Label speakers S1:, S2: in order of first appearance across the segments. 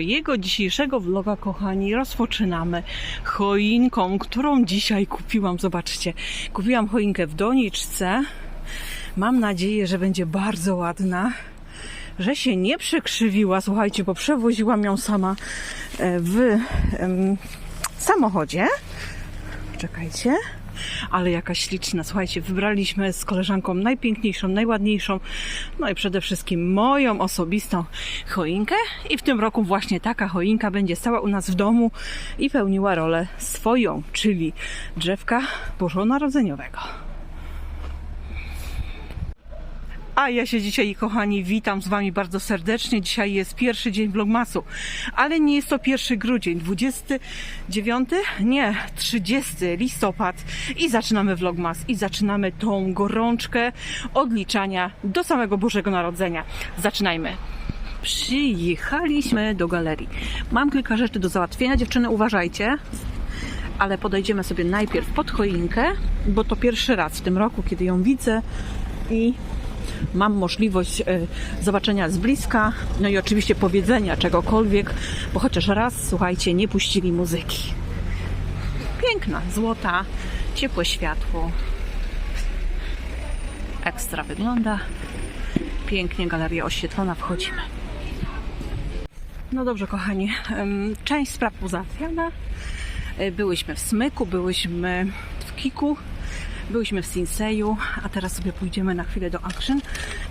S1: mojego dzisiejszego vloga, kochani, rozpoczynamy choinką, którą dzisiaj kupiłam. Zobaczcie, kupiłam choinkę w doniczce. Mam nadzieję, że będzie bardzo ładna, że się nie przekrzywiła. Słuchajcie, bo przewoziłam ją sama e, w em, samochodzie. Czekajcie. Ale jaka śliczna. Słuchajcie, wybraliśmy z koleżanką najpiękniejszą, najładniejszą, no i przede wszystkim moją osobistą choinkę. I w tym roku właśnie taka choinka będzie stała u nas w domu i pełniła rolę swoją, czyli drzewka bożonarodzeniowego. A ja się dzisiaj, kochani, witam z Wami bardzo serdecznie. Dzisiaj jest pierwszy dzień vlogmasu, ale nie jest to pierwszy grudzień, 29, nie, 30 listopad i zaczynamy vlogmas i zaczynamy tą gorączkę odliczania do samego Bożego Narodzenia. Zaczynajmy. Przyjechaliśmy do galerii. Mam kilka rzeczy do załatwienia. Dziewczyny, uważajcie ale podejdziemy sobie najpierw pod choinkę, bo to pierwszy raz w tym roku, kiedy ją widzę i mam możliwość e, zobaczenia z bliska, no i oczywiście powiedzenia czegokolwiek, bo chociaż raz, słuchajcie, nie puścili muzyki. Piękna, złota, ciepłe światło. Ekstra wygląda. Pięknie galeria oświetlona, wchodzimy. No dobrze, kochani, część spraw pozałatwiana. E, Byłyśmy w Smyku, byłyśmy w Kiku, byłyśmy w Sinseju, a teraz sobie pójdziemy na chwilę do Action.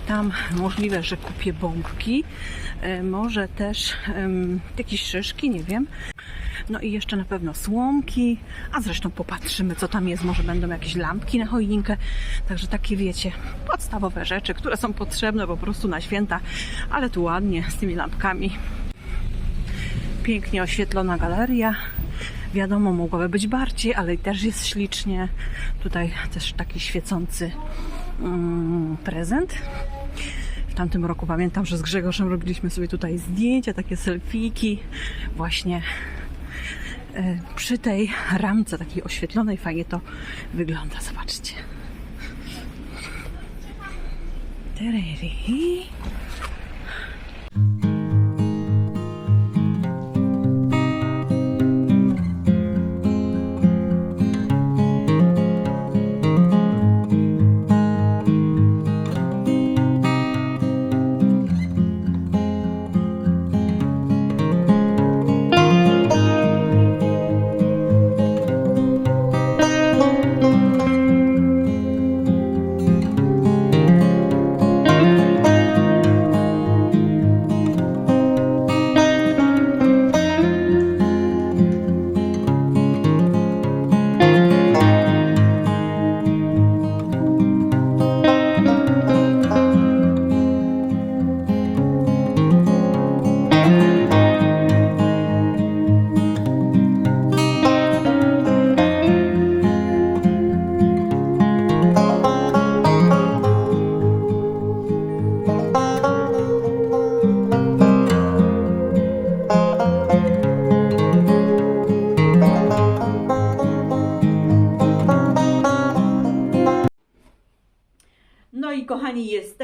S1: Tam możliwe, że kupię bombki, e, może też em, jakieś szyszki, nie wiem. No i jeszcze na pewno słomki, a zresztą popatrzymy, co tam jest. Może będą jakieś lampki na choinkę. Także takie, wiecie, podstawowe rzeczy, które są potrzebne po prostu na święta, ale tu ładnie z tymi lampkami pięknie oświetlona galeria. Wiadomo, mogłaby być bardziej, ale też jest ślicznie. Tutaj też taki świecący mm, prezent. W tamtym roku pamiętam, że z Grzegorzem robiliśmy sobie tutaj zdjęcia, takie selfiki. Właśnie e, przy tej ramce takiej oświetlonej fajnie to wygląda. Zobaczcie. Tereri.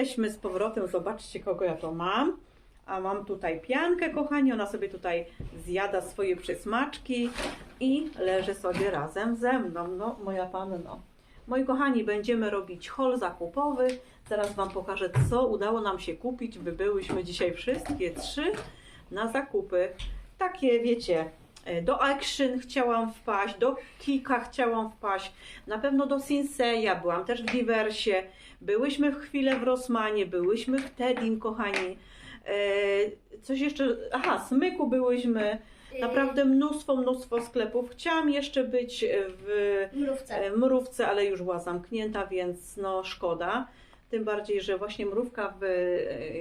S1: Jesteśmy z powrotem. Zobaczcie, kogo ja to mam. A mam tutaj piankę, kochani. Ona sobie tutaj zjada swoje przysmaczki i leży sobie razem ze mną. No, moja panno. Moi kochani, będziemy robić haul zakupowy. Zaraz Wam pokażę, co udało nam się kupić. Wybyłyśmy dzisiaj wszystkie trzy na zakupy. Takie, wiecie, e, do Action chciałam wpaść, do Kika chciałam wpaść, na pewno do Sinseya, byłam też w Diversie, byłyśmy w chwilę w Rossmanie, byłyśmy w Tedim, kochani. E, Coś jeszcze, aha, Smyku byłyśmy, naprawdę mnóstwo, mnóstwo sklepów. Chciałam jeszcze być w
S2: Mrówce.
S1: e, Mrówce, ale już była zamknięta, więc no szkoda. Tym bardziej, że właśnie mrówka w e,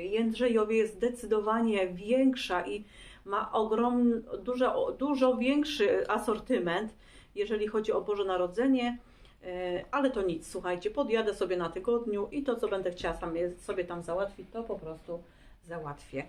S1: Jędrzejowie jest zdecydowanie większa i ma ogrom, dużo, dużo większy asortyment, jeżeli chodzi o Boże Narodzenie. E, Ale to nic, słuchajcie, podjadę sobie na tygodniu i to, co będę chciała sobie tam załatwić, to po prostu załatwię.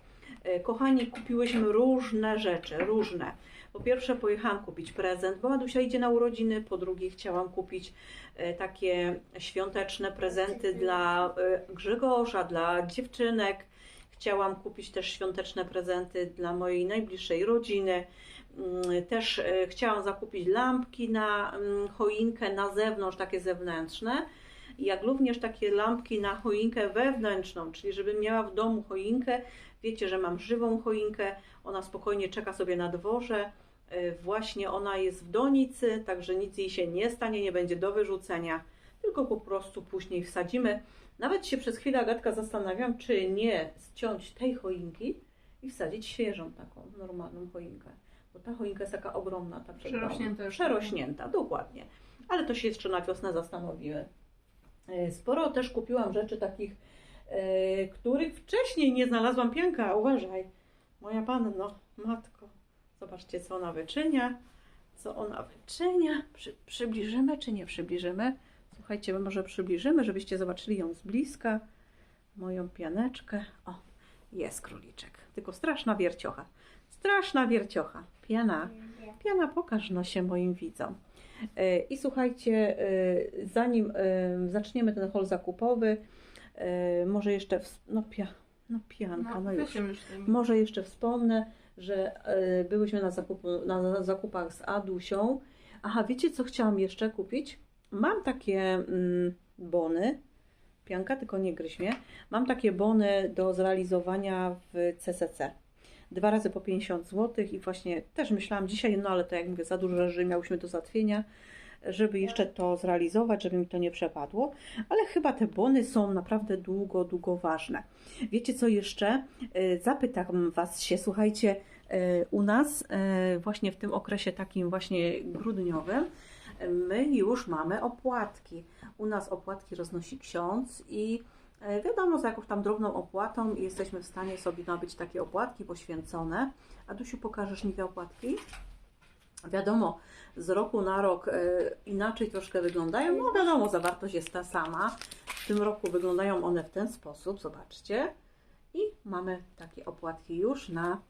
S1: E, Kochani, kupiłyśmy różne rzeczy, różne. Po pierwsze pojechałam kupić prezent, bo Adusia idzie na urodziny, po drugie chciałam kupić e, takie świąteczne prezenty dla Grzegorza, dla dziewczynek. Chciałam kupić też świąteczne prezenty dla mojej najbliższej rodziny. Mm, Też e, chciałam zakupić lampki na mm, choinkę na zewnątrz, takie zewnętrzne. Jak również takie lampki na choinkę wewnętrzną, czyli żebym miała w domu choinkę. Wiecie, że mam żywą choinkę, ona spokojnie czeka sobie na dworze. E, Właśnie ona jest w donicy, także nic jej się nie stanie, nie będzie do wyrzucenia, tylko po prostu później wsadzimy. Nawet się przez chwilę Agatka zastanawiam, czy nie ściąć tej choinki i wsadzić świeżą taką normalną choinkę. Bo ta choinka jest taka ogromna, ta przed domem.
S2: Przerośnięta już.
S1: Przerośnięta, dokładnie. Ale to się jeszcze na wiosnę zastanowimy. E, Sporo też kupiłam rzeczy takich, e, których wcześniej nie znalazłam. Pianka, uważaj. Moja panno, matko. Zobaczcie, co ona wyczynia. Co ona wyczynia. Przy, przybliżymy, czy nie przybliżymy? Słuchajcie, my może przybliżymy, żebyście zobaczyli ją z bliska. Moją pianeczkę. O, jest króliczek. Tylko straszna wierciocha. Straszna wierciocha. Piana. Piana, pokaż no się moim widzom. E, I słuchajcie, e, zanim e, zaczniemy ten hol zakupowy, może jeszcze, ws- no, pia, no pianka, no,
S2: No,
S1: już. Może jeszcze wspomnę, że byłyśmy na, zakupu, na zakupach z Adusią. Aha, wiecie co chciałam jeszcze kupić? Mam takie mm, bony, pianka, tylko nie gryź mnie. Mam takie bony do zrealizowania w CCC. Dwa razy po 50 zł i właśnie też myślałam dzisiaj, no ale to jak mówię, za dużo rzeczy miałyśmy do załatwienia, żeby jeszcze to zrealizować, żeby mi to nie przepadło, ale chyba te bony są naprawdę długo, długo ważne. Wiecie co jeszcze? E, Zapytam Was się, słuchajcie, e, u nas e, właśnie w tym okresie takim właśnie grudniowym my już mamy opłatki. U nas opłatki roznosi ksiądz i e, wiadomo, za jakąś tam drobną opłatą jesteśmy w stanie sobie nabyć takie opłatki poświęcone. A Dusiu, pokażesz mi te opłatki? Wiadomo, z roku na rok e, inaczej troszkę wyglądają. No wiadomo, zawartość jest ta sama. W tym roku wyglądają one w ten sposób, zobaczcie. I mamy takie opłatki już na,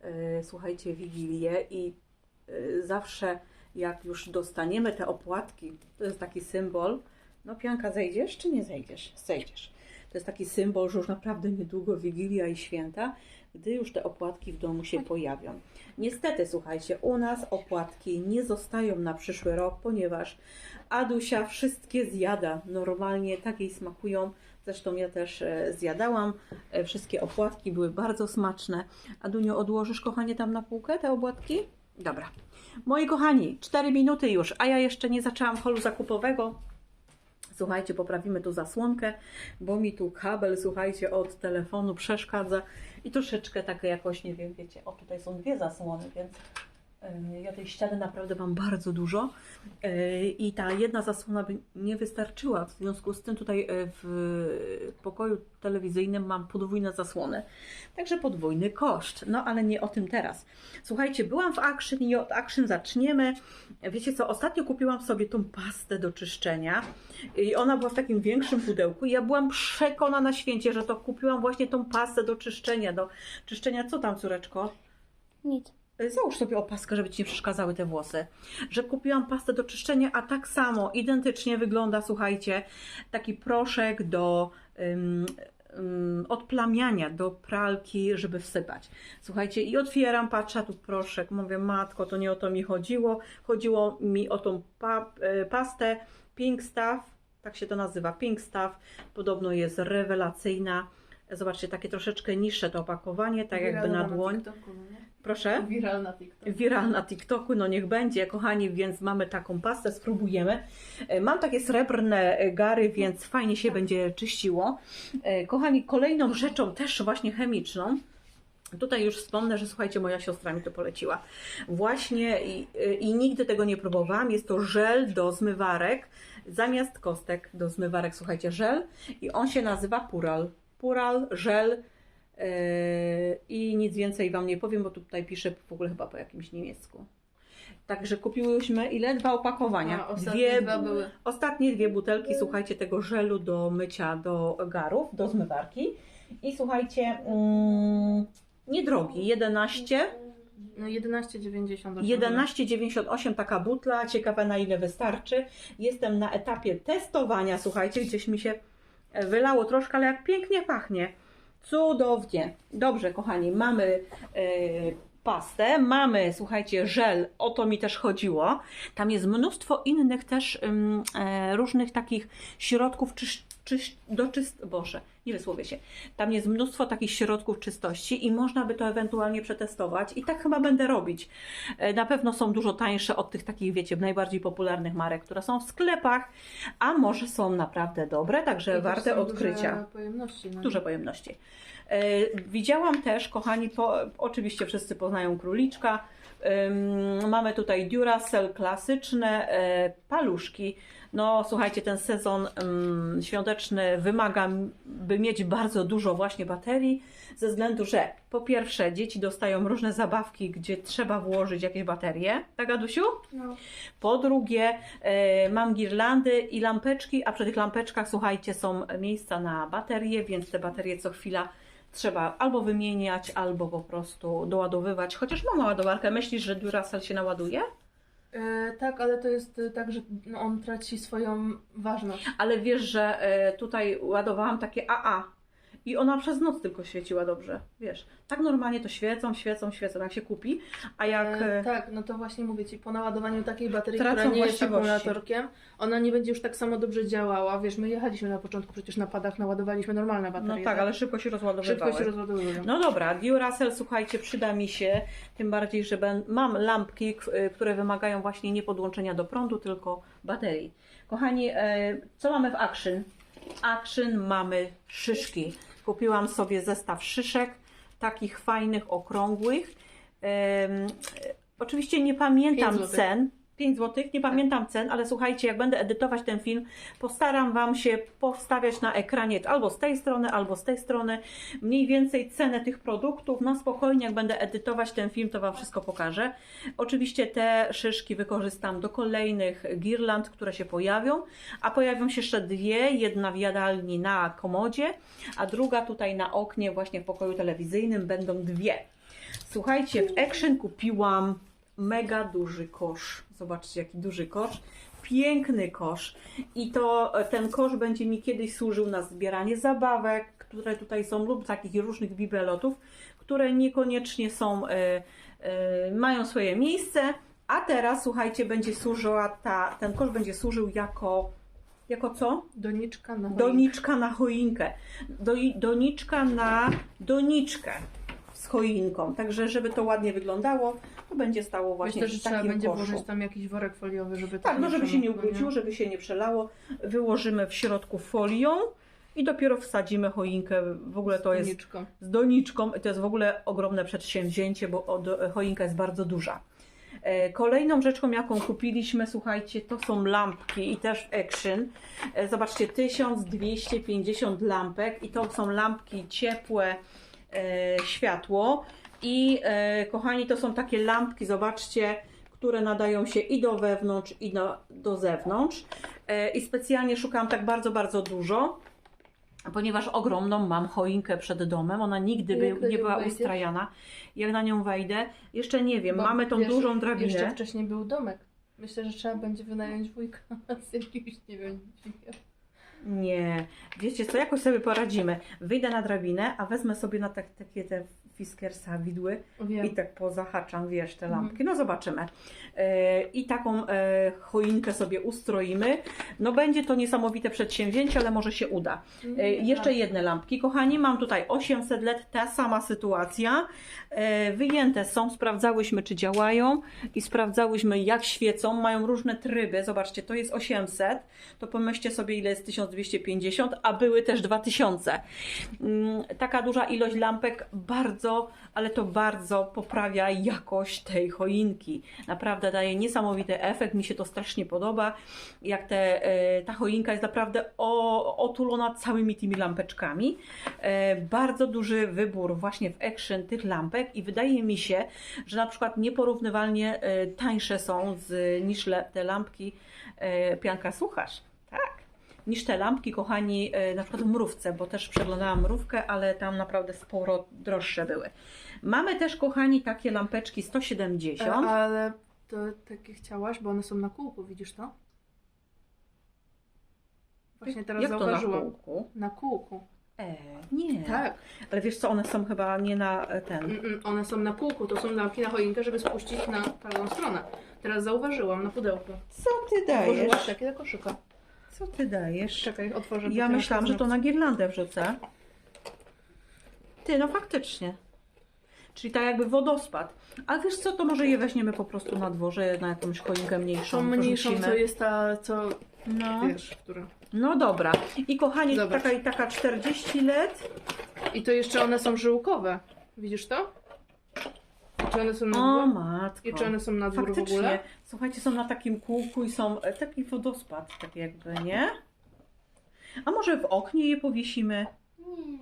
S1: e, słuchajcie, Wigilię i zawsze jak już dostaniemy te opłatki, to jest taki symbol, no Pianka, zejdziesz czy nie zejdziesz? Zejdziesz. To jest taki symbol, że już naprawdę niedługo Wigilia i Święta, gdy już te opłatki w domu się pojawią. Niestety, słuchajcie, u nas opłatki nie zostają na przyszły rok, ponieważ Adusia wszystkie zjada. Normalnie tak jej smakują. Zresztą ja też e, zjadałam. E, Wszystkie opłatki były bardzo smaczne. Adunio, odłożysz, kochanie, tam na półkę te opłatki? Dobra. Moi kochani, 4 minuty już, a ja jeszcze nie zaczęłam holu zakupowego. Słuchajcie, poprawimy tu zasłonkę, bo mi tu kabel, słuchajcie, od telefonu przeszkadza i troszeczkę takie jakoś, nie wiem, wiecie, o tutaj są dwie zasłony, więc ja tej ściany naprawdę mam bardzo dużo yy, i ta jedna zasłona by nie wystarczyła, w związku z tym tutaj yy, w pokoju telewizyjnym mam podwójne zasłony, także podwójny koszt, no ale nie o tym teraz. Słuchajcie, byłam w Action i od Action zaczniemy. Wiecie co, ostatnio kupiłam sobie tą pastę do czyszczenia i ona była w takim większym pudełku i ja byłam przekonana na święcie, że to kupiłam właśnie tą pastę do czyszczenia, do czyszczenia, co tam córeczko?
S3: Nic.
S1: Załóż sobie opaskę, żeby Ci nie przeszkadzały te włosy. Że kupiłam pastę do czyszczenia, a tak samo, identycznie wygląda, słuchajcie, taki proszek do ym, ym, odplamiania, do pralki, żeby wsypać. Słuchajcie, i otwieram, patrzę, tu proszek. Mówię, matko, to nie o to mi chodziło. Chodziło mi o tą pa, e, pastę Pink Stuff, tak się to nazywa, Pink Stuff. Podobno jest rewelacyjna. Zobaczcie, takie troszeczkę niższe to opakowanie, tak jakby na dłoń.
S2: TikToku, nie?
S1: Proszę?
S2: Viral na TikToku.
S1: Viral na TikToku, no niech będzie, kochani, więc mamy taką pastę, spróbujemy. E, Mam takie srebrne e, gary, więc fajnie się będzie czyściło. E, Kochani, kolejną rzeczą, też właśnie chemiczną, Tutaj już wspomnę, że słuchajcie, moja siostra mi to poleciła. Właśnie i, i nigdy tego nie próbowałam. Jest to żel do zmywarek. Zamiast kostek do zmywarek, słuchajcie, żel. I on się nazywa Pural. Pural, żel. Yy, I nic więcej Wam nie powiem, bo tutaj piszę w ogóle chyba po jakimś niemiecku. Także kupiłyśmy ile? Dwa opakowania.
S2: A, ostatnie dwa były.
S1: Ostatnie dwie butelki, słuchajcie, tego żelu do mycia do garów, do zmywarki. I słuchajcie, mm, niedrogi, 11,
S2: No 11,98.
S1: 11,98 taka butla, ciekawe na ile wystarczy. Jestem na etapie testowania, słuchajcie, gdzieś mi się wylało troszkę, ale jak pięknie pachnie. Cudownie. Dobrze, kochani, mamy e, pastę, mamy, słuchajcie, żel, o to mi też chodziło. Tam jest mnóstwo innych też e, różnych takich środków czysz, czyś, do czyst... Boże, nie wysłowię się. Tam jest mnóstwo takich środków czystości i można by to ewentualnie przetestować i tak chyba będę robić. E, Na pewno są dużo tańsze od tych takich, wiecie, najbardziej popularnych marek, które są w sklepach, a może są naprawdę dobre, także
S2: I
S1: warte odkrycia
S2: Duże pojemności. No.
S1: duże pojemności. E, Widziałam też, kochani, po, oczywiście wszyscy poznają króliczka. Mamy tutaj Duracell klasyczne, paluszki. No słuchajcie, ten sezon świąteczny wymaga, by mieć bardzo dużo właśnie baterii, ze względu, że po pierwsze dzieci dostają różne zabawki, gdzie trzeba włożyć jakieś baterie. Tak, Adusiu?
S2: No.
S1: Po drugie, e, mam girlandy i lampeczki, a przy tych lampeczkach, słuchajcie, są miejsca na baterie, więc te baterie co chwila trzeba albo wymieniać, albo po prostu doładowywać. Chociaż mam ładowarkę, myślisz, że Duracell się naładuje?
S2: E, tak, ale to jest e, tak, że no, on traci swoją ważność.
S1: Ale wiesz, że e, tutaj ładowałam takie AA i ona przez noc tylko świeciła dobrze, wiesz. Tak normalnie to świecą, świecą, świecą, jak się kupi, a jak...
S2: E,
S1: e,
S2: tak, no to właśnie mówię Ci, po naładowaniu takiej baterii, która nie jest akumulatorkiem, ona nie będzie już tak samo dobrze działała. Wiesz, my jechaliśmy na początku przecież na padach, naładowaliśmy normalne baterie.
S1: No tak, ale szybko się rozładowywały.
S2: szybko się rozładowują.
S1: No dobra, Duracell, słuchajcie, przyda mi się, tym bardziej, że ben, mam lampki, y, które wymagają właśnie nie podłączenia do prądu, tylko baterii. Kochani, e, co mamy w Action? Action mamy szyszki. Kupiłam sobie zestaw szyszek, takich fajnych, okrągłych. Oczywiście nie pamiętam cen. 5 zł, nie pamiętam cen, ale słuchajcie, jak będę edytować ten film, postaram Wam się powstawiać na ekranie albo z tej strony, albo z tej strony mniej więcej cenę tych produktów. Na spokojnie, jak będę edytować ten film, to Wam wszystko pokażę. Oczywiście te szyszki wykorzystam do kolejnych girland, które się pojawią, a pojawią się jeszcze dwie, jedna w jadalni na komodzie, a druga tutaj na oknie, właśnie w pokoju telewizyjnym będą dwie. Słuchajcie, w Action kupiłam mega duży kosz. Zobaczcie, jaki duży kosz. Piękny kosz. I to e, ten kosz będzie mi kiedyś służył na zbieranie zabawek, które tutaj są, lub takich różnych bibelotów, które niekoniecznie są, e, e, mają swoje miejsce. A teraz, słuchajcie, będzie służyła ta, ten kosz będzie służył jako, jako co?
S2: Doniczka na choinkę.
S1: Doniczka na choinkę. Do, doniczka na doniczkę z choinką. Także, żeby to ładnie wyglądało, to będzie stało właśnie
S2: Myślę, że
S1: w
S2: trzeba
S1: takim
S2: będzie
S1: koszu.
S2: włożyć tam jakiś worek foliowy, żeby
S1: Tak, no żeby się nie ubrudziło, żeby się nie przelało. Wyłożymy w środku folią i dopiero wsadzimy choinkę. W ogóle to jest
S2: Doniczką.
S1: z doniczką. To jest w ogóle ogromne przedsięwzięcie, bo choinka jest bardzo duża. E, Kolejną rzeczą, jaką kupiliśmy, słuchajcie, to są lampki i też Action. E, Zobaczcie, 1250 lampek i to są lampki ciepłe, e, światło. I e, kochani, to są takie lampki, zobaczcie, które nadają się i do wewnątrz, i do, do zewnątrz. E, I specjalnie szukałam tak bardzo, bardzo dużo ponieważ ogromną mam choinkę przed domem, ona nigdy by, nie była
S2: wejdziesz?
S1: ustrajana. Jak na nią wejdę, jeszcze nie wiem,
S2: Bo
S1: mamy tą
S2: wiesz,
S1: dużą
S2: Jeszcze
S1: drabinę.
S2: wcześniej był domek. Myślę, że trzeba będzie wynająć wujka z jakimś, nie wiem.
S1: Nie, wiecie co, jakoś sobie poradzimy. Wyjdę na drabinę, a wezmę sobie na tak, takie te Fiskersa widły
S2: Wiem.
S1: i tak pozahaczam, wiesz, te
S2: Mhm.
S1: lampki. No zobaczymy. E, I taką e, choinkę sobie ustroimy. No będzie to niesamowite przedsięwzięcie, ale może się uda. E, Jeszcze jedne lampki. Kochani, mam tutaj 800 LED, ta sama sytuacja. E, Wyjęte są, sprawdzałyśmy czy działają i sprawdzałyśmy jak świecą. Mają różne tryby. Zobaczcie, to jest 800. To pomyślcie sobie ile jest 1250, a były też 2000. Mm, Taka duża ilość lampek bardzo, ale to bardzo poprawia jakość tej choinki. Naprawdę daje niesamowity efekt, mi się to strasznie podoba. Jak te, e, ta choinka jest naprawdę o, otulona całymi tymi lampeczkami. E, Bardzo duży wybór właśnie w Action tych lampek i wydaje mi się, że na przykład nieporównywalnie e, tańsze są z, niż te lampki pianka słuchasz. Tak. Niż te lampki, kochani, e, na przykład w mrówce, bo też przeglądałam mrówkę, ale tam naprawdę sporo droższe były. Mamy też, kochani, takie lampeczki 170.
S2: E, Ale to takie chciałaś, bo one są na kółku, widzisz to? Właśnie teraz
S1: Jak to na
S2: zauważyłam.
S1: kółku?
S2: Na kółku.
S1: E, nie.
S2: Tak.
S1: Ale wiesz co, one są chyba nie na e, ten.
S2: Mm, mm, One są na kółku, to są lampki na choinkę, żeby spuścić na prawą stronę. Teraz zauważyłam na pudełku.
S1: Co ty
S2: Włożyłaś
S1: dajesz?
S2: takie do koszyka.
S1: Co ty dajesz?
S2: Czekaj, otworzę.
S1: Ja myślałam, że to na girlandę wrzucę. Ty, no faktycznie. Czyli tak jakby wodospad. Ale wiesz co, to może je weźmiemy po prostu na dworze, na jakąś choinkę mniejszą.
S2: Tą mniejszą,
S1: wrzucimy.
S2: co jest ta, co
S1: No.
S2: wiesz, która.
S1: no dobra. I kochani,
S2: Zobacz.
S1: taka i taka 40 LED.
S2: I to jeszcze one są żyłkowe. Widzisz to? Czy one są na
S1: O matko.
S2: I czy one są na dwór w
S1: Faktycznie.
S2: ogóle?
S1: Słuchajcie, są na takim kółku i są e, taki wodospad, tak jakby, nie? A może w oknie je powiesimy?
S3: Nie.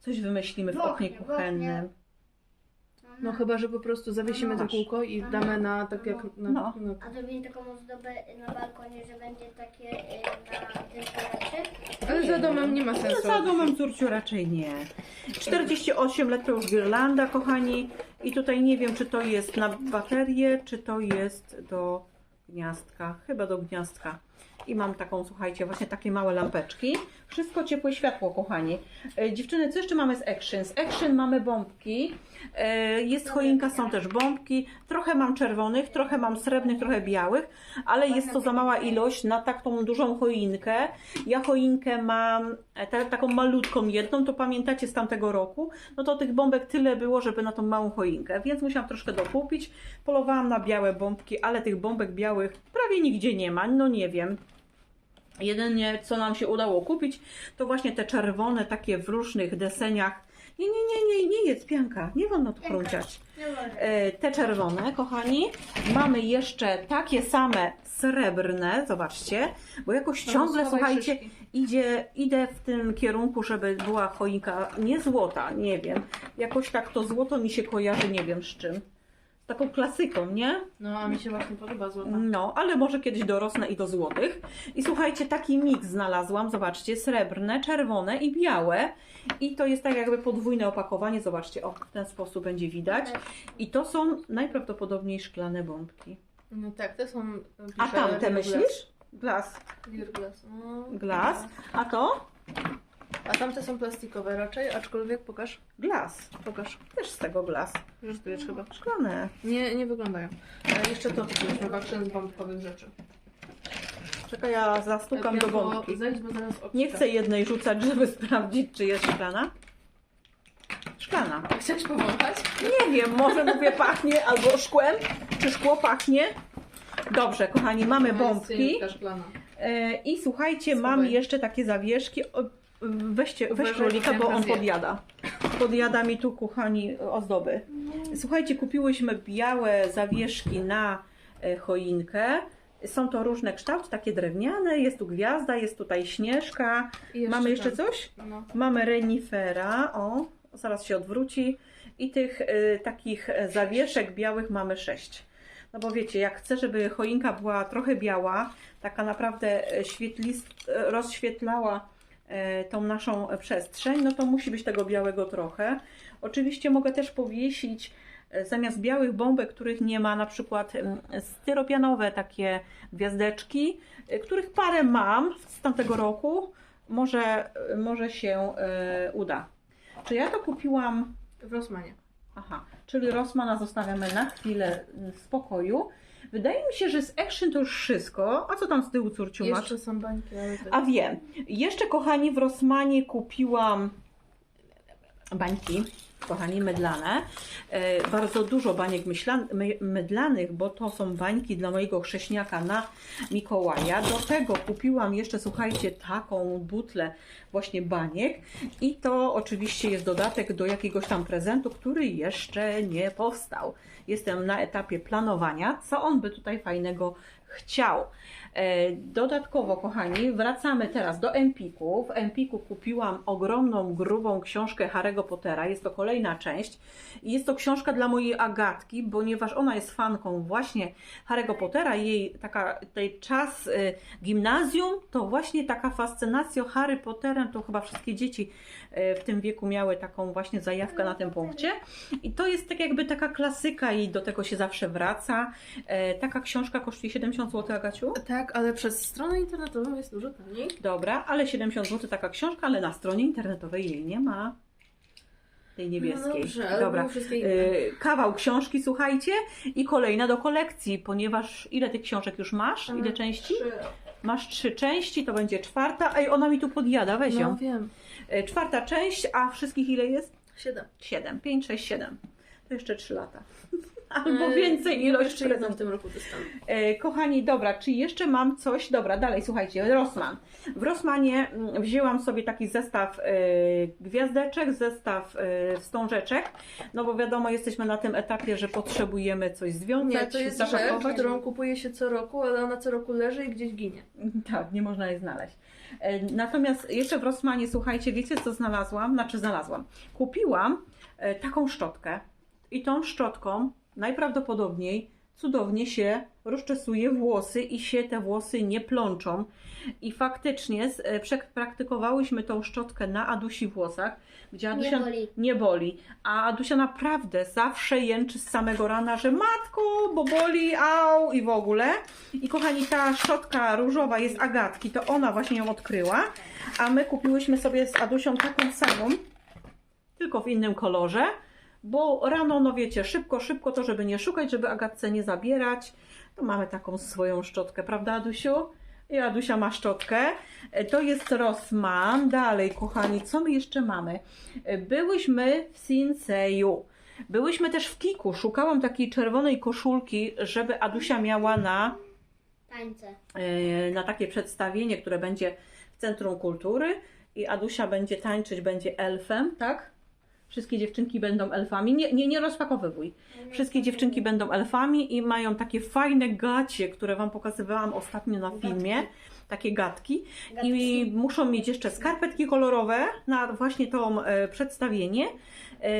S1: Coś wymyślimy w
S3: W
S1: oknie
S3: oknie, w
S1: kuchennym.
S2: No chyba, że po prostu zawiesimy
S1: No
S2: to kółko i damy na tak jak na,
S1: No.
S2: na
S3: A zrobimy taką ozdobę na balkonie, że będzie takie y, na tym?
S2: Ale za domem nie ma
S1: No,
S2: sensu.
S1: za domem Zurciu raczej nie. 48 lat to już girlanda, kochani. I tutaj nie wiem, czy to jest na baterię, czy to jest do gniazdka. Chyba do gniazdka. I mam taką, słuchajcie, właśnie takie małe lampeczki. Wszystko ciepłe światło, kochani. E, dziewczyny, co jeszcze mamy z Action? Z Action mamy bombki. E, jest choinka, są też bombki. Trochę mam czerwonych, trochę mam srebrnych, trochę białych, ale jest to za mała ilość na taką dużą choinkę. Ja choinkę mam e, ta, taką malutką jedną, to pamiętacie z tamtego roku, no to tych bombek tyle było, żeby na tą małą choinkę, więc musiałam troszkę dokupić. Polowałam na białe bombki, ale tych bombek białych prawie nigdzie nie ma, no nie wiem. Jedynie co nam się udało kupić, to właśnie te czerwone, takie w różnych deseniach. Nie, nie, nie, nie, nie jest pianka, nie wolno tu. E, te czerwone, kochani. Mamy jeszcze takie same srebrne, zobaczcie, bo jakoś ciągle,
S2: Schowaj
S1: słuchajcie,
S2: szyszki.
S1: idzie, idę w tym kierunku, żeby była choinka nie złota, nie wiem. Jakoś tak to złoto mi się kojarzy, nie wiem z czym. Taką klasyką, nie?
S2: No, a mi się właśnie podoba złota.
S1: No, ale może kiedyś dorosnę i do złotych. I słuchajcie, taki miks znalazłam, zobaczcie, srebrne, czerwone i białe. I to jest tak jakby podwójne opakowanie, zobaczcie, o, w ten sposób będzie widać. I to są najprawdopodobniej szklane bombki.
S2: No tak, te są...
S1: A
S2: pisze
S1: tamte myślisz? Glas.
S2: Glass. No,
S1: Glas. A to?
S2: A tamte są plastikowe raczej, aczkolwiek pokaż,
S1: Glas.
S2: pokaż.
S1: Też z tego glas.
S2: Żartujesz chyba.
S1: Szklane.
S2: Nie, nie wyglądają. E, jeszcze to w Action z bombkowych rzeczy.
S1: Czekaj, ja zastukam do bombki.
S2: Zejdź, bo zaraz.
S1: Nie chcę jednej rzucać, żeby sprawdzić, czy jest szklana. Szklana.
S2: Chciałeś powąchać?
S1: Nie wiem, może mówię pachnie albo szkłem, czy szkło pachnie. Dobrze, kochani, mamy
S2: To jest
S1: bombki.
S2: cyjówka szklana.
S1: E, I słuchajcie,
S2: Schowaj.
S1: mam jeszcze takie zawieszki. O, Weźcie, weź królika, bo on podjada. Podjada mi tu, kochani, ozdoby. Słuchajcie, kupiłyśmy białe zawieszki na e, choinkę. Są to różne kształty, takie drewniane. Jest tu gwiazda, jest tutaj śnieżka.
S2: I
S1: Mamy jeszcze coś?
S2: No.
S1: Mamy renifera, o, zaraz się odwróci. I tych y, takich zawieszek białych mamy sześć. No bo wiecie, jak chcę, żeby choinka była trochę biała, taka naprawdę e, świetlis, e, rozświetlała tą naszą przestrzeń, no to musi być tego białego trochę. Oczywiście mogę też powiesić e, zamiast białych bombek, których nie ma, na przykład em, styropianowe takie gwiazdeczki, e, których parę mam z tamtego roku. Może, e, może się e, uda. Czy ja to kupiłam
S2: W Rosmanie.
S1: Aha, czyli Rossmana zostawiamy na chwilę w spokoju. Wydaje mi się, że z Action to już wszystko. A co tam z tyłu, córciu, masz?
S2: Jeszcze są bańki, ale.
S1: A wiem. Jeszcze, kochani, w Rossmanie kupiłam bańki, kochani, mydlane. E, bardzo dużo baniek mydlanych, bo to są bańki dla mojego chrześniaka na Mikołaja. Do tego kupiłam jeszcze, słuchajcie, taką butlę właśnie baniek i to oczywiście jest dodatek do jakiegoś tam prezentu, który jeszcze nie powstał. Jestem na etapie planowania, co on by tutaj fajnego chciał. E, Dodatkowo, kochani, wracamy teraz do Empiku. W Empiku kupiłam ogromną, grubą książkę Harry'ego Pottera. Jest to kolejna część. Jest to książka dla mojej Agatki, ponieważ ona jest fanką właśnie Harry'ego Pottera. Jej taka tej czas y, gimnazjum to właśnie taka fascynacja Harry Potterem. To chyba wszystkie dzieci y, w tym wieku miały taką właśnie zajawkę na tym punkcie. I to jest tak jakby taka klasyka i do tego się zawsze wraca. E, Taka książka kosztuje 70 zł, Agaciu?
S2: Tak, ale przez stronę internetową jest dużo taniej.
S1: Dobra, ale 70 zł taka książka, ale na stronie internetowej jej nie ma. tej niebieskiej.
S2: No dobrze, ale
S1: Dobra. Y, Kawał książki, słuchajcie, i kolejna do kolekcji, ponieważ ile tych książek już masz? Ile części?
S2: Trzy.
S1: Masz trzy części, to będzie czwarta. Ej, ona mi tu podjada, weź
S2: No
S1: ją.
S2: wiem.
S1: Y, Czwarta część, a wszystkich ile jest?
S2: Siedem.
S1: Siedem. Pięć, sześć, siedem. To jeszcze trzy lata. Albo
S2: E,
S1: więcej ilość
S2: jeszcze jedną w
S1: prezentów.
S2: tym roku dostanę.
S1: E, Kochani, dobra, czy jeszcze mam coś? Dobra, dalej, słuchajcie, Rossmann. W Rossmanie mm, wzięłam sobie taki zestaw e, gwiazdeczek, zestaw wstążeczek, no bo wiadomo, jesteśmy na tym etapie, że potrzebujemy coś związać,
S2: Nie, to jest rzecz, którą kupuje się co roku, ale ona co roku leży i gdzieś ginie.
S1: Tak, nie można jej znaleźć. Natomiast jeszcze w Rossmanie, słuchajcie, wiecie co znalazłam? Znaczy znalazłam. Kupiłam taką szczotkę i tą szczotką najprawdopodobniej cudownie się rozczesuje włosy i się te włosy nie plączą. I faktycznie e, przepraktykowałyśmy tą szczotkę na Adusi włosach, gdzie Adusia
S3: Nie boli.
S1: nie boli. A Adusia naprawdę zawsze jęczy z samego rana, że matko, bo boli, au i w ogóle. I kochani, ta szczotka różowa jest Agatki, to ona właśnie ją odkryła. A my kupiłyśmy sobie z Adusią taką samą, tylko w innym kolorze. Bo rano, no wiecie, szybko, szybko to, żeby nie szukać, żeby Agatce nie zabierać. To mamy taką swoją szczotkę, prawda Adusiu? I Adusia ma szczotkę. To jest Rossmann. Dalej, kochani, co my jeszcze mamy? Byłyśmy w Sinseju. Byłyśmy też w Kiku. Szukałam takiej czerwonej koszulki, żeby Adusia miała na,
S3: Tańce.
S1: e, na takie przedstawienie, które będzie w Centrum Kultury. I Adusia będzie tańczyć, będzie elfem, tak? Wszystkie dziewczynki będą elfami. Nie, nie, nie rozpakowywuj. Wszystkie dziewczynki będą elfami i mają takie fajne gacie, które Wam pokazywałam ostatnio na filmie. Takie gatki. I muszą mieć jeszcze skarpetki kolorowe na właśnie to e, przedstawienie e,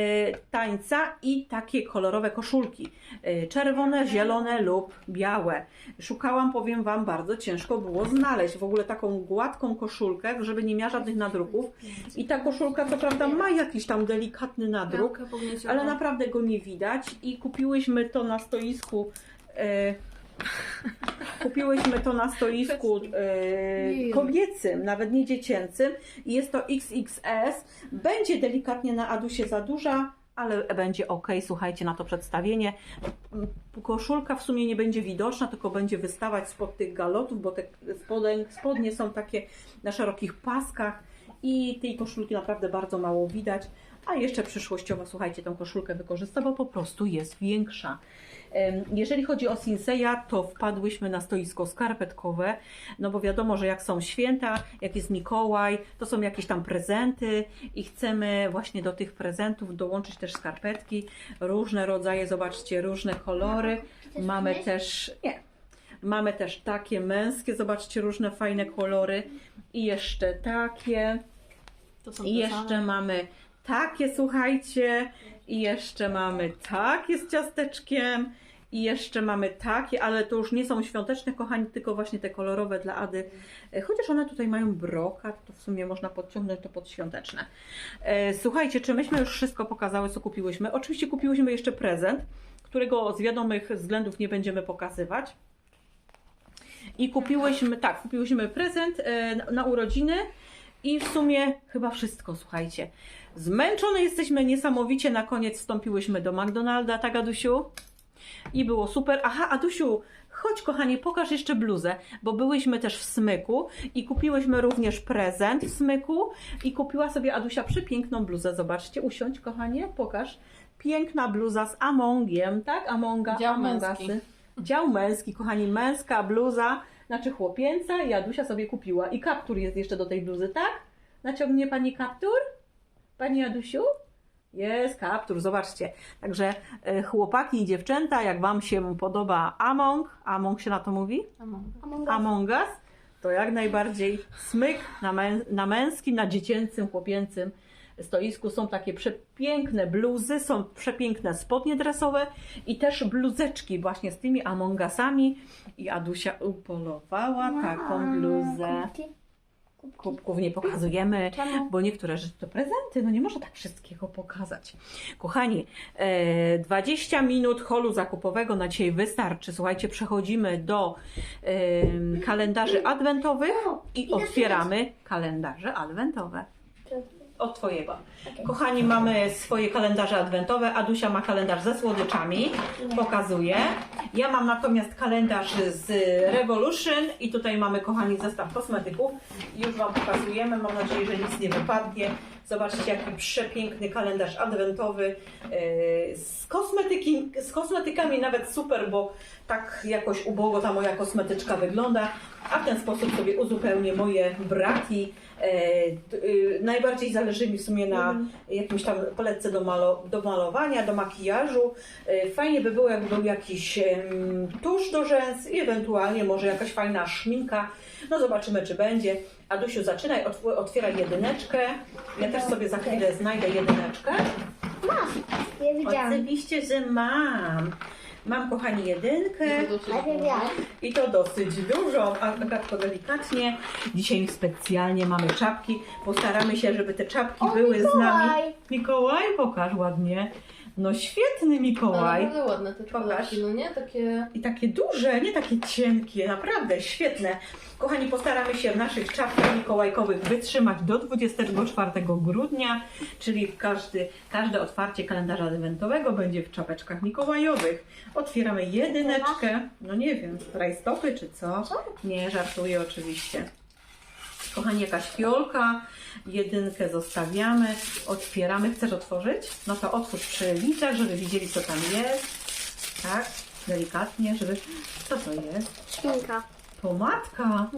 S1: tańca i takie kolorowe koszulki. E, czerwone, zielone lub białe. Szukałam, powiem Wam, bardzo ciężko było znaleźć w ogóle taką gładką koszulkę, żeby nie miała żadnych nadruków. I ta koszulka, co prawda, ma jakiś tam delikatny nadruk,
S2: pognieciona.
S1: ale naprawdę go nie widać i kupiłyśmy to na stoisku. E, kupiłyśmy to na stoisku e, kobiecym, nawet nie dziecięcym. I jest to XXS. Będzie delikatnie na Adusie za duża, ale będzie ok. Słuchajcie na to przedstawienie. Koszulka w sumie nie będzie widoczna, tylko będzie wystawać spod tych galotów, bo te spodnie są takie na szerokich paskach i tej koszulki naprawdę bardzo mało widać. A jeszcze przyszłościowo, słuchajcie, tą koszulkę wykorzysta, bo po prostu jest większa. Jeżeli chodzi o Sinseya, to wpadłyśmy na stoisko skarpetkowe, no bo wiadomo, że jak są święta, jak jest Mikołaj, to są jakieś tam prezenty i chcemy właśnie do tych prezentów dołączyć też skarpetki, różne rodzaje, zobaczcie, różne kolory. Mamy też, nie, mamy też takie męskie, zobaczcie, różne fajne kolory i jeszcze takie. I jeszcze
S2: same.
S1: mamy takie, słuchajcie, i jeszcze mamy takie z ciasteczkiem, i jeszcze mamy takie, ale to już nie są świąteczne, kochani, tylko właśnie te kolorowe dla Ady. E, Chociaż one tutaj mają brokat, to w sumie można podciągnąć to pod świąteczne. E, Słuchajcie, czy myśmy już wszystko pokazały, co kupiłyśmy? Oczywiście kupiłyśmy jeszcze prezent, którego z wiadomych względów nie będziemy pokazywać. I kupiłyśmy, tak, kupiłyśmy prezent e, na- na urodziny i w sumie chyba wszystko, słuchajcie. Zmęczone jesteśmy niesamowicie, na koniec wstąpiłyśmy do McDonalda, tak Adusiu? I było super. Aha, Adusiu, chodź kochanie, pokaż jeszcze bluzę, bo byłyśmy też w Smyku i kupiłyśmy również prezent w Smyku i kupiła sobie Adusia przepiękną bluzę. Zobaczcie, usiądź kochanie, pokaż. Piękna bluza z Amongiem, tak? Amonga,
S2: Dział
S1: Amongasy.
S2: męski.
S1: Dział męski, kochani, męska bluza, znaczy chłopięca i Adusia sobie kupiła. I kaptur jest jeszcze do tej bluzy, tak? Naciągnie pani kaptur? Pani Adusiu? Jest kaptur, zobaczcie. Także e, chłopaki i dziewczęta, jak Wam się podoba Among, Among się na to mówi?
S2: Among.
S3: Among Us.
S1: Among Us, to jak najbardziej smyk na, mę, na męskim, na dziecięcym, chłopięcym stoisku. Są takie przepiękne bluzy, są przepiękne spodnie dresowe i też bluzeczki właśnie z tymi Among Usami. I Adusia upolowała taką bluzę.
S3: Kubki.
S1: Kubków nie pokazujemy,
S3: Czemu?
S1: bo niektóre rzeczy to prezenty, no nie można tak wszystkiego pokazać. Kochani, e, 20 minut holu zakupowego na dzisiaj wystarczy. Słuchajcie, przechodzimy do kalendarzy adwentowych i otwieramy kalendarze adwentowe. Od twojego. Kochani, mamy swoje kalendarze adwentowe. Adusia ma kalendarz ze słodyczami. Pokazuję. Ja mam natomiast kalendarz z Revolution i tutaj mamy, kochani, zestaw kosmetyków. Już Wam pokazujemy. Mam nadzieję, że nic nie wypadnie. Zobaczcie, jaki przepiękny kalendarz adwentowy yy, z, kosmetyki, z kosmetykami nawet super, bo tak jakoś ubogo ta moja kosmetyczka wygląda, a w ten sposób sobie uzupełnię moje braki. E, y, najbardziej zależy mi w sumie na jakimś tam paletce do, malo, do malowania, do makijażu. E, fajnie by było, jakby był jakiś tusz do rzęs i ewentualnie może jakaś fajna szminka. No zobaczymy, czy będzie. Adusiu, zaczynaj, otw- otwieraj jedyneczkę. Ja też sobie za chwilę znajdę jedyneczkę.
S3: Nie widziałam.
S1: Oczywiście, że mam. Mam, kochani, jedynkę. I to dosyć dużą, a Agatko delikatnie. Dzisiaj specjalnie mamy czapki. Postaramy się, żeby te czapki
S3: O,
S1: były z nami.
S3: Mikołaj!
S1: Mikołaj, pokaż ładnie. No świetny
S2: Ale
S1: Mikołaj.
S2: naprawdę ładne te czapki, no nie? Takie...
S1: I takie duże, nie takie cienkie, naprawdę świetne. Kochani, postaramy się w naszych czapkach mikołajkowych wytrzymać do 24 grudnia, czyli każdy, każde otwarcie kalendarza adwentowego będzie w czapeczkach mikołajowych. Otwieramy jedyneczkę, no nie wiem, rajstopy czy? Co? Nie, żartuję oczywiście. Kochani, jakaś fiolka, jedynkę zostawiamy, otwieramy. Chcesz otworzyć? No to otwórz przy liczach, żeby widzieli co tam jest. Tak, delikatnie, żeby... Co to jest?
S3: Szminka.
S1: Pomadka,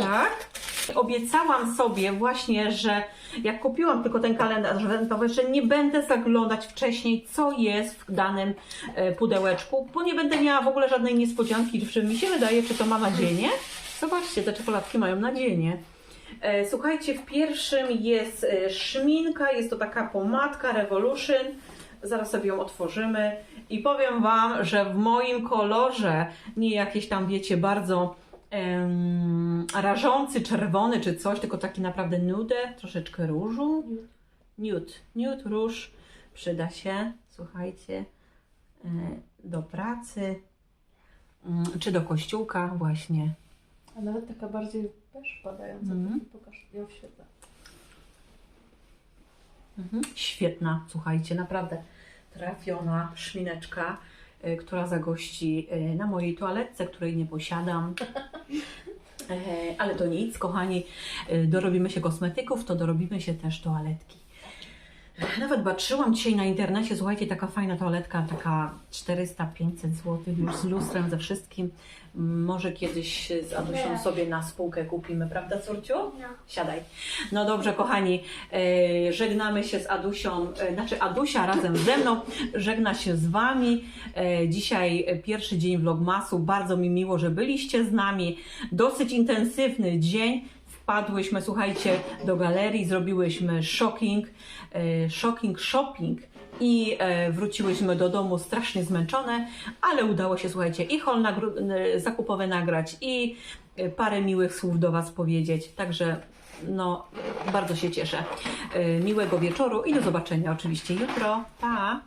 S1: tak? Obiecałam sobie właśnie, że jak kupiłam tylko ten kalendarz że nie będę zaglądać wcześniej, co jest w danym e, pudełeczku, bo nie będę miała w ogóle żadnej niespodzianki, czy mi się wydaje, czy to ma nadzienie. Zobaczcie, te czekoladki mają nadzienie. E, Słuchajcie, w pierwszym jest e, szminka, jest to taka pomadka Revolution. Zaraz sobie ją otworzymy i powiem Wam, że w moim kolorze, nie jakieś tam wiecie, bardzo em, rażący, czerwony czy coś, tylko taki naprawdę nude, troszeczkę różu. Nude, nude, róż przyda się, słuchajcie, e, do pracy mm, czy do kościółka właśnie.
S2: A nawet taka bardziej też padająca.
S1: Mhm.
S2: Pokaż ją w świetle.
S1: Mhm. Świetna, słuchajcie, naprawdę trafiona szmineczka, y, która zagości y, na mojej toaletce, której nie posiadam. E, Ale to nic, kochani, y, dorobimy się kosmetyków, to dorobimy się też toaletki. Nawet patrzyłam dzisiaj na internecie, słuchajcie, taka fajna toaletka, taka 400-500 zł już z lustrem, ze wszystkim. Może kiedyś z Adusią sobie na spółkę kupimy, prawda córciu?
S3: No.
S1: Siadaj. No dobrze, kochani, e, żegnamy się z Adusią, e, znaczy Adusia razem ze mną żegna się z Wami. E, dzisiaj pierwszy dzień vlogmasu, bardzo mi miło, że byliście z nami. Dosyć intensywny dzień. Wpadłyśmy, słuchajcie, do galerii, zrobiłyśmy shocking, e, shocking shopping i e, wróciłyśmy do domu strasznie zmęczone, ale udało się, słuchajcie, i haul nagru- zakupowy nagrać i e, parę miłych słów do Was powiedzieć. Także no, bardzo się cieszę. Miłego wieczoru i do zobaczenia oczywiście jutro. Pa!